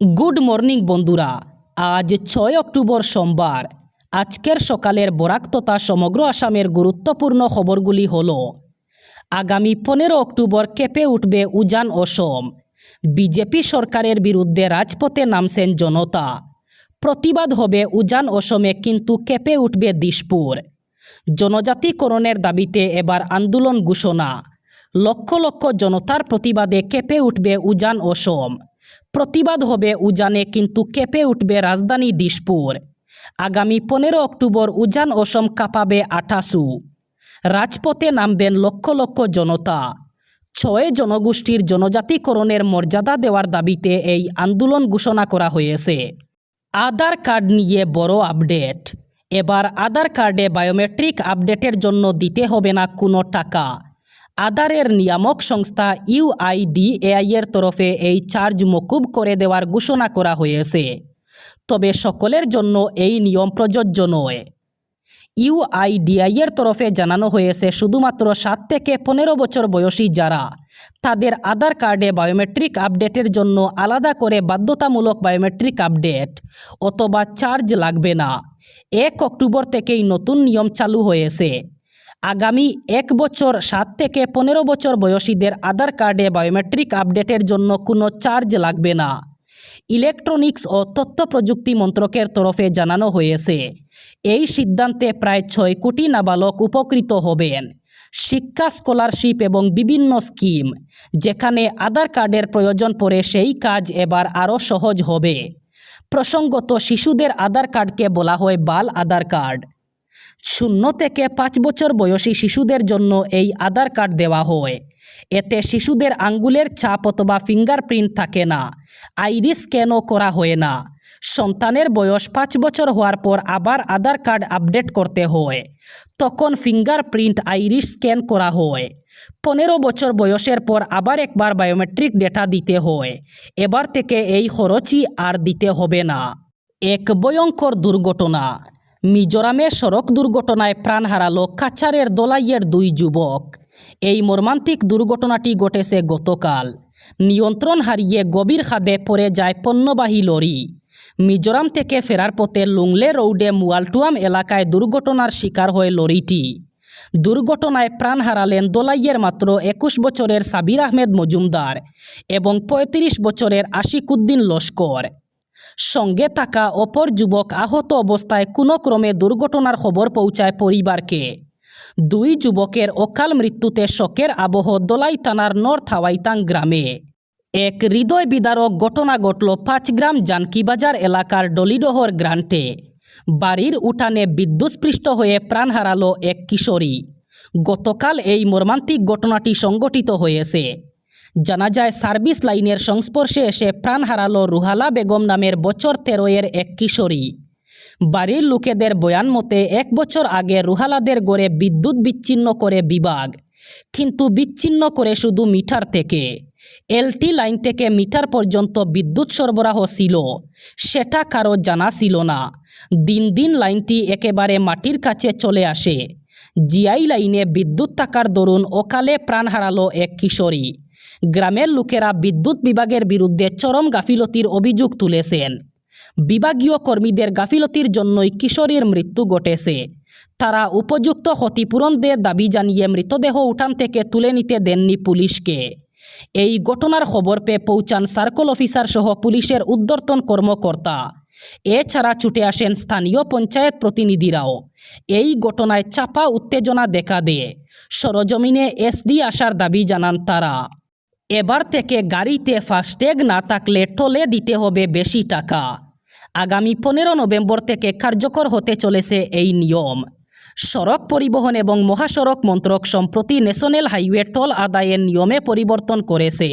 Good morning বন্ধুরা। আজ ছয় অক্টোবর সোমবার। আজকের সকালের বরাক তথা সমগ্র আসামের গুরুত্বপূর্ণ খবরগুলি হল, আগামী পনেরো অক্টোবর কেঁপে উঠবে উজান অসম। বিজেপি সরকারের বিরুদ্ধে রাজপথে নামছেন জনতা। প্রতিবাদ হবে উজান অসমে কিন্তু কেঁপে উঠবে দিশপুর। জনজাতিকরণের দাবিতে এবার আন্দোলন ঘোষণা। লক্ষ লক্ষ জনতার প্রতিবাদে কেঁপে উঠবে উজান অসম। প্রতিবাদ হবে উজানে কিন্তু কেঁপে উঠবে রাজধানী দিশপুর। আগামী পনেরো অক্টোবর উজান অসম কাঁপাবে আঠাশু। রাজপথে নামবেন লক্ষ লক্ষ জনতা। ছয় জনগোষ্ঠীর জনজাতিকরণের মর্যাদা দেওয়ার দাবিতে এই আন্দোলন ঘোষণা করা হয়েছে। আধার কার্ড নিয়ে বড় আপডেট। এবার আধার কার্ডে বায়োমেট্রিক আপডেটের জন্য দিতে হবে না কোনো টাকা। আধারের নিয়ামক সংস্থা ইউআইডিএআই এর তরফে এই চার্জ মকুব করে দেওয়ার ঘোষণা করা হয়েছে। তবে সকলের জন্য এই নিয়ম প্রযোজ্য নয়। ইউআইডিআই এর তরফে জানানো হয়েছে, শুধুমাত্র সাত থেকে পনেরো বছর বয়সী যারা তাদের আধার কার্ডে বায়োমেট্রিক আপডেটের জন্য আলাদা করে বাধ্যতামূলক বায়োমেট্রিক আপডেট অথবা চার্জ লাগবে না। এক অক্টোবর থেকেই নতুন নিয়ম চালু হয়েছে। আগামী এক বছর, সাত থেকে পনেরো বছর বয়সীদের আধার কার্ডে বায়োমেট্রিক আপডেটের জন্য কোনো চার্জ লাগবে না। ইলেকট্রনিক্স ও তথ্য প্রযুক্তি মন্ত্রকের তরফে জানানো হয়েছে, এই সিদ্ধান্তে প্রায় ছয় কোটি নাবালক উপকৃত হবেন। শিক্ষা, স্কলারশিপ এবং বিভিন্ন স্কিম, যেখানে আধার কার্ডের প্রয়োজন পড়ে সেই কাজ এবার আরও সহজ হবে। প্রসঙ্গত, শিশুদের আধার কার্ডকে বলা হয় বাল আধার কার্ড। শূন্য থেকে পাঁচ বছর বয়সী শিশুদের জন্য এই আধার কার্ড দেওয়া হয়। এতে শিশুদের আঙ্গুলের ছাপ অথবা ফিঙ্গারপ্রিন্ট থাকে না। আইরিস স্ক্যানও করা হয় না? সন্তানের বয়স পাঁচ বছর হওয়ার পর আবার আধার কার্ড আপডেট করতে হয়। তখন ফিঙ্গারপ্রিন্ট আইরিস স্ক্যান করা হয়। পনেরো বছর বয়সের পর আবার একবার বায়োমেট্রিক ডেটা দিতে হয়। এবার থেকে এই খরচই আর দিতে হবে না। এক ভয়ঙ্কর দুর্ঘটনা। মিজোরামে সড়ক দুর্ঘটনায় প্রাণ হারালো কাছারের দোলাইয়ের দুই যুবক। এই মর্মান্তিক দুর্ঘটনাটি ঘটেছে গতকাল। নিয়ন্ত্রণ হারিয়ে গভীর খাদে পড়ে যায় পণ্যবাহী লরি। মিজোরাম থেকে ফেরার পথে লুংলে রৌডে মুয়ালটুয়াম এলাকায় দুর্ঘটনার শিকার হয় লরিটি। দুর্ঘটনায় প্রাণ হারালেন দোলাইয়ের মাত্র একুশ বছরের সাবির আহমেদ মজুমদার এবং ৩৫ বছরের আশিকুদ্দিন লস্কর। সঙ্গে থাকা অপর যুবক আহত অবস্থায় কোনো ক্রমে দুর্ঘটনার খবর পৌঁছায় পরিবারকে দুই যুবকের অকাল মৃত্যুতে শোকের আবহ দোলাই থানার নর্থ হাওয়াইতাং গ্রামে। এক হৃদয় বিদারক ঘটনা ঘটল পাঁচগ্রাম জানকিবাজার এলাকার ডলিডোহর গ্রান্টে। বাড়ির উঠানে বিদ্যুৎস্পৃষ্ট হয়ে প্রাণ হারালো এক কিশোরী। গতকাল এই মর্মান্তিক ঘটনাটি সংঘটিত হয়েছে। জানা যায় সার্ভিস লাইনের সংস্পর্শে এসে প্রাণ হারালো রুহালা বেগম নামের বছর তেরোয়ের এক কিশোরী। বাড়ির লোকেদের বয়ান মতে, এক বছর আগে রুহালাদের গড়ে বিদ্যুৎ বিচ্ছিন্ন করে বিভাগ, কিন্তু বিচ্ছিন্ন করে শুধু মিটার থেকে। এলটি লাইন থেকে মিটার পর্যন্ত বিদ্যুৎ সরবরাহ ছিল, সেটা কারও জানা ছিল না। দিন দিন লাইনটি একেবারে মাটির কাছে চলে আসে। জিআই লাইনে বিদ্যুৎ থাকার দরুন অকালে প্রাণ হারালো এক কিশোরী। গ্রামের লোকেরা বিদ্যুৎ বিভাগের বিরুদ্ধে চরম গাফিলতির অভিযোগ তুলেছেন। বিভাগীয় কর্মীদের গাফিলতির জন্যই কিশোরীর মৃত্যু ঘটেছে। তারা উপযুক্ত ক্ষতিপূরণ দিয়ে দাবি জানিয়ে মৃতদেহ উঠান থেকে তুলে নিতে দেননি পুলিশকে। এই ঘটনার খবর পেয়ে পৌঁছান সার্কল অফিসার সহ পুলিশের উদ্যর্তন কর্মকর্তা। এছাড়া ছুটে আসেন স্থানীয় পঞ্চায়েত প্রতিনিধিরাও। এই ঘটনায় চাপা উত্তেজনা দেখা দেয়। সরজমিনে এসডি আসার দাবি জানান তারা। এবার থেকে গাড়িতে ফাস্ট্যাগ না থাকলে টোলে দিতে হবে বেশি টাকা। আগামী পনেরো নভেম্বর থেকে কার্যকর হতে চলেছে এই নিয়ম। সড়ক পরিবহন এবং মহাসড়ক মন্ত্রক সম্প্রতি ন্যাশনাল হাইওয়ে টোল আদায়ের নিয়মে পরিবর্তন করেছে।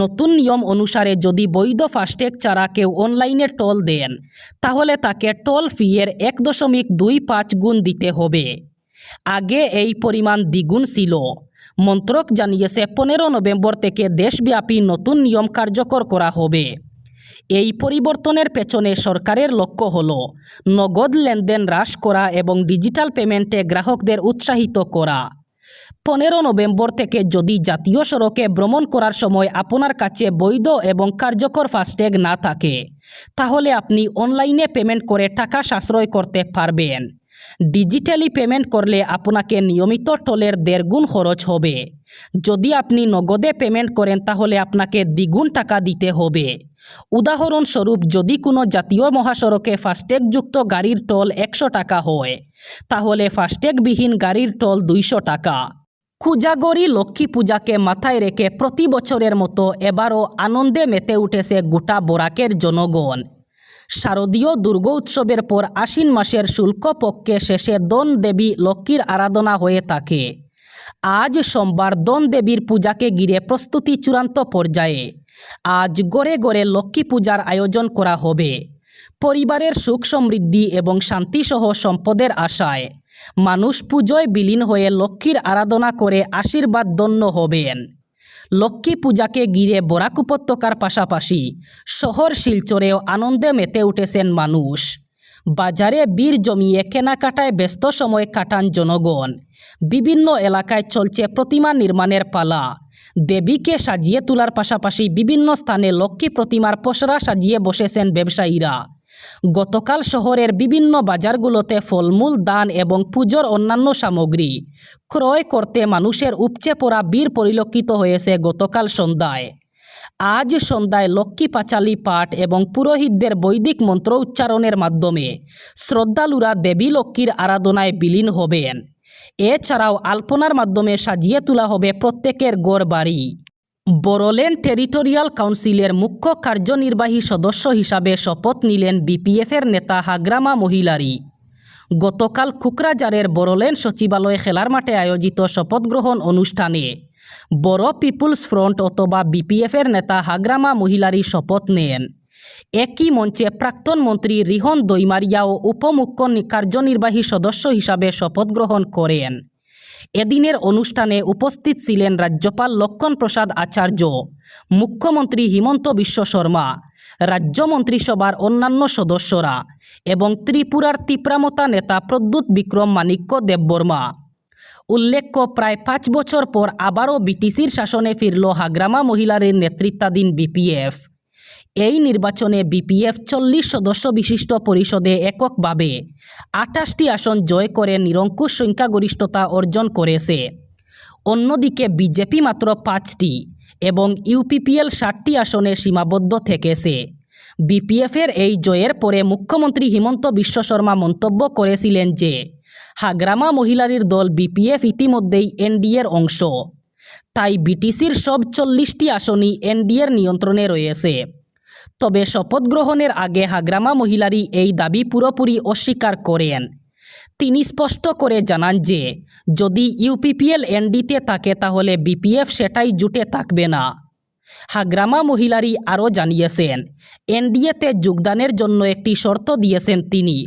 নতুন নিয়ম অনুসারে যদি বৈধ ফাস্ট্যাগ ছাড়া কেউ অনলাইনে টোল দেন, তাহলে তাকে টোল ফিয়ের এক দশমিক দুই পাঁচ গুণ দিতে হবে। আগে এই পরিমাণ দ্বিগুণ ছিল। মন্ত্রক জানিয়েছে, পনেরো নভেম্বর থেকে দেশব্যাপী নতুন নিয়ম কার্যকর করা হবে। এই পরিবর্তনের পেছনে সরকারের লক্ষ্য হল নগদ লেনদেন হ্রাস করা এবং ডিজিটাল পেমেন্টে গ্রাহকদের উৎসাহিত করা। পনেরো নভেম্বর থেকে যদি জাতীয় সড়কে ভ্রমণ করার সময় আপনার কাছে বৈধ এবং কার্যকর ফাস্ট্যাগ না থাকে, তাহলে আপনি অনলাইনে পেমেন্ট করে টাকা সাশ্রয় করতে পারবেন। ডিজিটালি পেমেন্ট করলে আপনাকে নিয়মিত টোলের দেড়গুণ খরচ হবে। যদি আপনি নগদে পেমেন্ট করেন, তাহলে আপনাকে দ্বিগুণ টাকা দিতে হবে। উদাহরণস্বরূপ, যদি কোনো জাতীয় মহাসড়কে ফাস্ট্যাগযুক্ত গাড়ির টোল একশো টাকা হয়, তাহলে ফাস্ট্যাগবিহীন গাড়ির টোল দুইশো টাকা। কুজাগরি লক্ষ্মী পূজাকে মাথায় রেখে প্রতি বছরের মতো এবারও আনন্দে মেতে উঠেছে গোটা বরাকের জনগণ। শারদীয় দুর্গা উৎসবের পর আশ্বিন মাসের শুল্ক পক্ষে শেষে দন দেবী লক্ষ্মীর আরাধনা হয়ে থাকে। আজ সোমবার দন দেবীর পূজাকে ঘিরে প্রস্তুতি চূড়ান্ত পর্যায়ে। আজ গড়ে গড়ে লক্ষ্মী পূজার আয়োজন করা হবে। পরিবারের সুখ সমৃদ্ধি এবং শান্তিসহ সম্পদের আশায় মানুষ পুজোয় বিলীন হয়ে লক্ষ্মীর আরাধনা করে আশীর্বাদ দন্য হবেন। লক্ষ্মী পূজাকে ঘিরে বরাক উপত্যকার পাশাপাশি শহর শিলচরেও আনন্দে মেতে উঠেছেন মানুষ। বাজারে বীর জমিয়ে কেনাকাটায় ব্যস্ত সময় কাটান জনগণ। বিভিন্ন এলাকায় চলছে প্রতিমা নির্মাণের পালা। দেবীকে সাজিয়ে তোলার পাশাপাশি বিভিন্ন স্থানে লক্ষ্মী প্রতিমার পসরা সাজিয়ে বসেছেন ব্যবসায়ীরা। গতকাল শহরের বিভিন্ন বাজারগুলোতে ফলমূল, দান এবং পুজোর অন্যান্য সামগ্রী ক্রয় করতে মানুষের উপচে পড়া বীর পরিলক্ষিত হয়েছে গতকাল সন্ধ্যায়। আজ সন্ধ্যায় লক্ষ্মী পাঁচালী পাঠ এবং পুরোহিতদের বৈদিক মন্ত্র উচ্চারণের মাধ্যমে শ্রদ্ধালুরা দেবী লক্ষ্মীর আরাধনায় বিলীন হবেন। এছাড়াও আলপনার মাধ্যমে সাজিয়ে তোলা হবে প্রত্যেকের গড় বাড়ি বড়োল্যান্ড টেরিটোরিয়াল কাউন্সিলের মুখ্য কার্যনির্বাহী সদস্য হিসাবে শপথ নিলেন বিপিএফের নেতা হাগ্রামা মহিলারি। গতকাল কুকরাজারের বড়োল্যান্ড সচিবালয় খেলার মাঠে আয়োজিত শপথ গ্রহণ অনুষ্ঠানে বড় পিপুলস ফ্রন্ট অথবা বিপিএফের নেতা হাগ্রামা মহিলারি শপথ নেন। একই মঞ্চে প্রাক্তন মন্ত্রী রিহন দৈমারিয়াও উপমুখ্য কার্যনির্বাহী সদস্য হিসাবে শপথ গ্রহণ করেন। এদিনের অনুষ্ঠানে উপস্থিত ছিলেন রাজ্যপাল লক্ষণ প্রসাদ আচার্য, মুখ্যমন্ত্রী হিমন্ত বিশ্ব শর্মা, রাজ্য মন্ত্রিসভার অন্যান্য সদস্যরা এবং ত্রিপুরার তিপ্রামতা নেতা প্রদ্যুৎ বিক্রম মাণিক্য দেববর্মা উল্লেখ্য, প্রায় পাঁচ বছর পর আবারও বিটিসির শাসনে ফিরল হাগ্রামা মহিলারের নেতৃত্বাধীন বিপিএফ। এই নির্বাচনে বিপিএফ চল্লিশ সদস্য বিশিষ্ট পরিষদে এককভাবে আঠাশটি আসন জয় করে নিরঙ্কুশ সংখ্যাগরিষ্ঠতা অর্জন করেছে। অন্যদিকে বিজেপি মাত্র পাঁচটি এবং ইউপিপিএল ষাটটি আসনে সীমাবদ্ধ থেকেছে। বিপিএফের এই জয়ের পরে মুখ্যমন্ত্রী হিমন্ত বিশ্ব শর্মা মন্তব্য করেছিলেন যে, হাগ্রামা মহিলারির দল বিপিএফ ইতিমধ্যেই এনডিএর অংশ। তাই বিটিসির সব চল্লিশটি আসনই এনডিএর নিয়ন্ত্রণে রয়েছে। তবে শপথ গ্রহণের আগে হাগ্রামা মহিলারি এই দাবি পুরোপুরি অস্বীকার করেন। তিনি স্পষ্ট করে জানান যে, যদি ইউপিপিএল এনডিতে থাকে তাহলে বিপিএফ সেটাই জুটে থাকবে না। হাগ্রামা মহিলারি আরও জানিয়েছেন, এনডিএতে যোগদানের জন্য একটি শর্ত দিয়েছেন তিনি,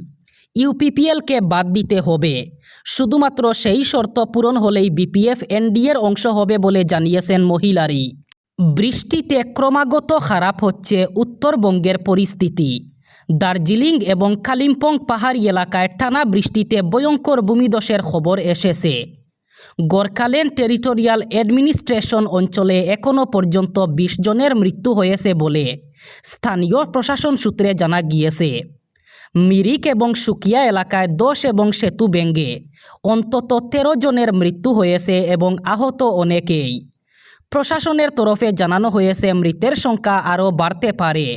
ইউপিপিএলকে বাদ দিতে হবে। শুধুমাত্র সেই শর্ত পূরণ হলেই বিপিএফ এনডিএর অংশ হবে বলে জানিয়েছেন মহিলারি বৃষ্টিতে ক্রমাগত খারাপ হচ্ছে উত্তরবঙ্গের পরিস্থিতি। দার্জিলিং এবং কালিম্পং পাহাড়ি এলাকায় টানা বৃষ্টিতে ভয়ঙ্কর ভূমিধসের খবর এসেছে। গোর্খাল্যান্ড টেরিটোরিয়াল অ্যাডমিনিস্ট্রেশন অঞ্চলে এখনও পর্যন্ত বিশ জনের মৃত্যু হয়েছে বলে স্থানীয় প্রশাসন সূত্রে জানা গিয়েছে। মিরিক এবং সুকিয়া এলাকায় দোষ এবং সেতু ভেঙ্গে অন্তত তেরো জনের মৃত্যু হয়েছে এবং আহত অনেকেই। প্রশাসনের তরফে জানানো হয়েছে, মৃতের সংখ্যা আরও বাড়তে পারে।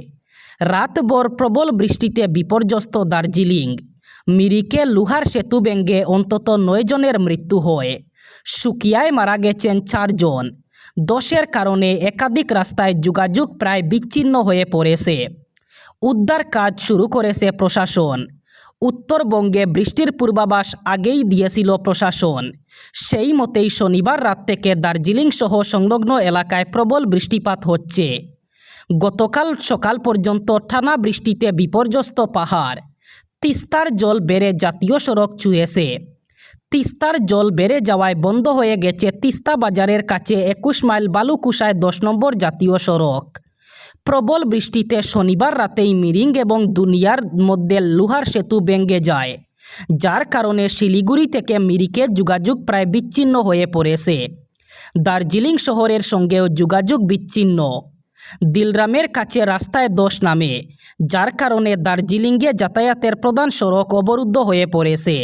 রাতভর প্রবল বৃষ্টিতে বিপর্যস্ত দার্জিলিং। মিরিকে লোহার সেতু ভেঙ্গে অন্তত নয় জনের মৃত্যু হয়। সুকিয়ায় মারা গেছেন চারজন দশের কারণে একাধিক রাস্তায় যোগাযোগ প্রায় বিচ্ছিন্ন হয়ে পড়েছে। উদ্ধার কাজ শুরু করেছে প্রশাসন। উত্তরবঙ্গে বৃষ্টির পূর্বাভাস আগেই দিয়েছিল প্রশাসন। সেই মতেই শনিবার রাত থেকে দার্জিলিং সহ সংলগ্ন এলাকায় প্রবল বৃষ্টিপাত হচ্ছে। গতকাল সকাল পর্যন্ত টানা বৃষ্টিতে বিপর্যস্ত পাহাড়। তিস্তার জল বেড়ে জাতীয় সড়ক ছুঁয়েছে তিস্তার জল বেড়ে যাওয়ায় বন্ধ হয়ে গেছে তিস্তা বাজারের কাছে একুশ মাইল বালুকুশায় দশ নম্বর জাতীয় সড়ক। প্রবল বৃষ্টিতে শনিবার রাতেই মিরিং এবং দুনিয়ার মধ্যে লোহার সেতু ভেঙে যায়, যার কারণে শিলিগুড়ি থেকে মিরিকে যোগাযোগ প্রায় বিচ্ছিন্ন হয়ে পড়েছে। দার্জিলিং শহরের সঙ্গেও যোগাযোগ বিচ্ছিন্ন। দিলরামের কাছে রাস্তায় দোষ নামে, যার কারণে দার্জিলিংয়ে যাতায়াতের প্রধান সড়ক অবরুদ্ধ হয়ে পড়েছে।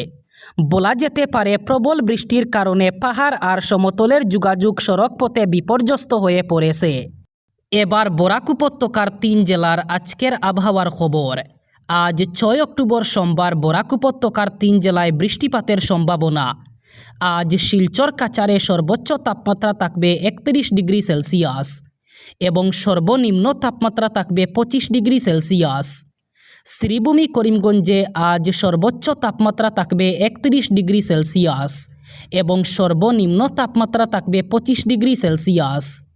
বলা যেতে পারে প্রবল বৃষ্টির কারণে পাহাড় আর সমতলের যোগাযোগ সড়ক পথে বিপর্যস্ত হয়ে পড়েছে। এবার বরাক উপত্যকার তিন জেলার আজকের আবহাওয়ার খবর। আজ ছয় অক্টোবর সোমবার বরাক উপত্যকার তিন জেলায় বৃষ্টিপাতের সম্ভাবনা। আজ শিলচর কাচারে সর্বোচ্চ তাপমাত্রা থাকবে একত্রিশ ডিগ্রি সেলসিয়াস এবং সর্বনিম্ন তাপমাত্রা থাকবে পঁচিশ ডিগ্রি সেলসিয়াস। শ্রীভূমি, করিমগঞ্জে আজ সর্বোচ্চ তাপমাত্রা থাকবে একত্রিশ ডিগ্রি সেলসিয়াস এবং সর্বনিম্ন তাপমাত্রা থাকবে পঁচিশ ডিগ্রি সেলসিয়াস।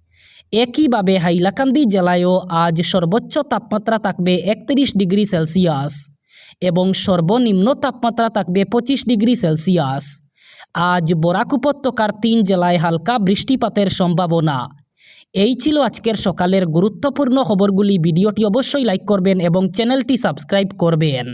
একইভাবে হাইলাকান্দি জেলায়ও আজ সর্বোচ্চ তাপমাত্রা থাকবে একত্রিশ ডিগ্রি সেলসিয়াস এবং সর্বনিম্ন তাপমাত্রা থাকবে পঁচিশ ডিগ্রি সেলসিয়াস। আজ বরাক উপত্যকার তিন জেলায় হালকা বৃষ্টিপাতের সম্ভাবনা। এই ছিল আজকের সকালের গুরুত্বপূর্ণ খবরগুলি। ভিডিওটি অবশ্যই লাইক করবেন এবং চ্যানেলটি সাবস্ক্রাইব করবেন।